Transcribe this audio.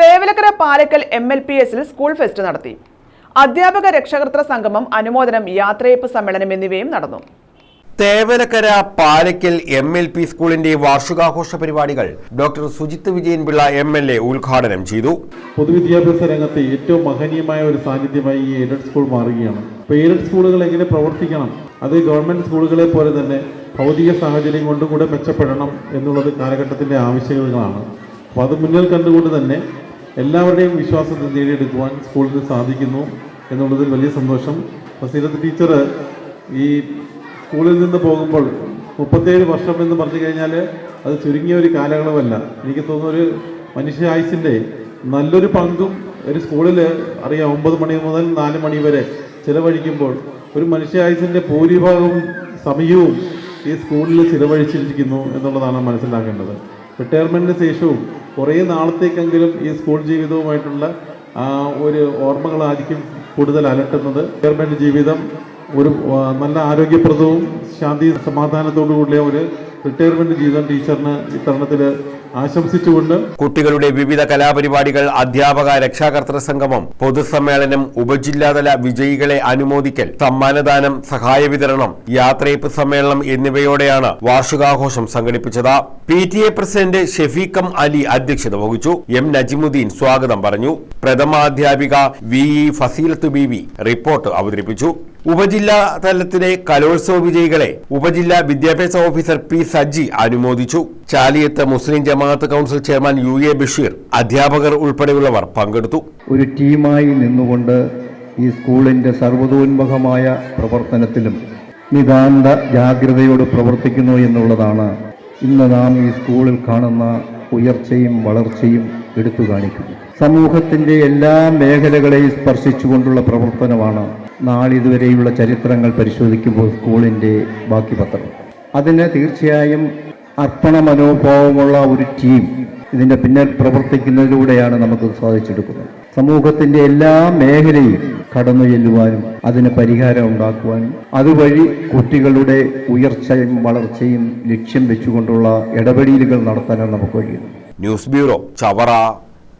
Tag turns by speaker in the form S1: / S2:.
S1: Thevalakkara Palakkal M L P എസിൽ school fest നടത്തി. അധ്യാപക രക്ഷകർത്തൃ സംഗമം അനുമോദനം യാത്രയപ്പ് സമ്മേളനം എന്നിവയും നടന്നു.
S2: Thevalakkara Palakkal M L P സ്കൂളിന്റെ വാർഷികാഘോഷ പരിപാടികൾ doctor Sujith Vijayanpillai M L A ഉദ്ഘാടനം ചെയ്തു.
S3: പൊതുവിദ്യാഭ്യാസ രംഗത്തെ ഏറ്റവും മഹനീയമായ ഒരു സാന്നിധ്യമായി ഈ എയ്ഡഡ് സ്കൂൾ മാറുകയാണ്. അപ്പോൾ എയ്ഡഡ് സ്കൂളുകൾ എങ്ങനെ പ്രവർത്തിക്കണം? അത് ഗവൺമെന്റ് സ്കൂളുകളെ പോലെ തന്നെ ഭൗതിക സാഹചര്യം കൊണ്ടും കൂടെ മെച്ചപ്പെടണം എന്നുള്ളത് കാലഘട്ടത്തിന്റെ ആവശ്യകതകളാണ്. അപ്പോൾ അത് മുന്നിൽ കണ്ടുകൊണ്ട് തന്നെ എല്ലാവരുടെയും വിശ്വാസത്തെ നേടിയെടുക്കുവാൻ സ്കൂളിന് സാധിക്കുന്നു എന്നുള്ളതിൽ വലിയ സന്തോഷം. ഫസീലത്ത് ടീച്ചർ ഈ സ്കൂളിൽ നിന്ന് പോകുമ്പോൾ മുപ്പത്തേഴ് വർഷം എന്ന് പറഞ്ഞു കഴിഞ്ഞാൽ അത് ചുരുങ്ങിയ ഒരു കാലയളവല്ല. എനിക്ക് തോന്നുന്ന ഒരു മനുഷ്യ ആയുസിന്റെ നല്ലൊരു പങ്കും ഒരു സ്കൂളിൽ അറിയാം ഒമ്പത് മണി മുതൽ നാല് മണി വരെ ചിലവഴിക്കുമ്പോൾ ഒരു മനുഷ്യ ആയുസിന്റെ ഭൂരിഭാഗവും സമയവും ഈ സ്കൂളിൽ ചിലവഴിച്ചിരിക്കുന്നു എന്നുള്ളതാണ് മനസ്സിലാക്കേണ്ടത്. റിട്ടയർമെന്റിന് ശേഷവും കുറേ നാളത്തേക്കെങ്കിലും ഈ സ്കൂൾ ജീവിതവുമായിട്ടുള്ള ആ ഒരു ഓർമ്മകളായിരിക്കും കൂടുതൽ അലട്ടുന്നത്. റിട്ടയർമെന്റ് ജീവിതം ഒരു നല്ല ആരോഗ്യപ്രദവും ശാന്തി സമാധാനത്തോടു കൂടിയ ഒരു റിട്ടയർമെന്റ് ജീവിതം ടീച്ചറിന് ഇത്തരണത്തിൽ ആശംസിച്ചുകൊണ്ട്
S2: കുട്ടികളുടെ വിവിധ കലാപരിപാടികൾ അധ്യാപക രക്ഷാകർത്തൃ സംഗമം പൊതുസമ്മേളനം ഉപജില്ലാതല വിജയികളെ അനുമോദിക്കൽ സമ്മാനദാനം സഹായ വിതരണം യാത്രയപ്പ് സമ്മേളനം എന്നിവയോടെയാണ് വാർഷികാഘോഷം സംഘടിപ്പിച്ചത്. P T A president Shefeekham Ali അധ്യക്ഷത വഹിച്ചു. എം നജിമുദ്ദീൻ സ്വാഗതം പറഞ്ഞു. പ്രഥമാധ്യാപിക V E Faseelath Beevi report അവതരിപ്പിച്ചു. ഉപജില്ലാ തലത്തിലെ കലോത്സവ വിജയികളെ ഉപജില്ലാ വിദ്യാഭ്യാസ ഓഫീസർ പി സജ്ജി അനുമോദിച്ചു. Chaliyath Muslim Jamaath council chairman U A Basheer അധ്യാപകർ ഉൾപ്പെടെയുള്ളവർ പങ്കെടുത്തു.
S4: ഒരു ടീമായി നിന്നുകൊണ്ട് ഈ സ്കൂളിന്റെ സർവതോന്മുഖമായ പ്രവർത്തനത്തിലും നിതാന്ത ജാഗ്രതയോട് പ്രവർത്തിക്കുന്നു എന്നുള്ളതാണ് ഇന്ന് നാം ഈ സ്കൂളിൽ കാണുന്ന ഉയർച്ചയും വളർച്ചയും എടുത്തു കാണിക്കുന്നു സമൂഹത്തിന്റെ എല്ലാ മേഖലകളെയും സ്പർശിച്ചുകൊണ്ടുള്ള പ്രവർത്തനമാണ് നാളിതുവരെയുള്ള ചരിത്രങ്ങൾ പരിശോധിക്കുമ്പോൾ സ്കൂളിന്റെ ബാക്കി പത്രം. അതിന് തീർച്ചയായും അർപ്പണ മനോഭാവമുള്ള ഒരു ടീം ഇതിന്റെ പിന്നിൽ പ്രവർത്തിക്കുന്നതിലൂടെയാണ് നമുക്ക് സാധിച്ചെടുക്കുന്നത്. സമൂഹത്തിന്റെ എല്ലാ മേഖലയും കടന്നു ചെല്ലുവാനും അതിന് പരിഹാരം ഉണ്ടാക്കുവാനും അതുവഴി കുട്ടികളുടെ ഉയർച്ചയും വളർച്ചയും ലക്ഷ്യം വെച്ചുകൊണ്ടുള്ള ഇടപെടലുകൾ നടത്താനും നമുക്ക് കഴിയുന്നു.
S2: News bureau Chavara.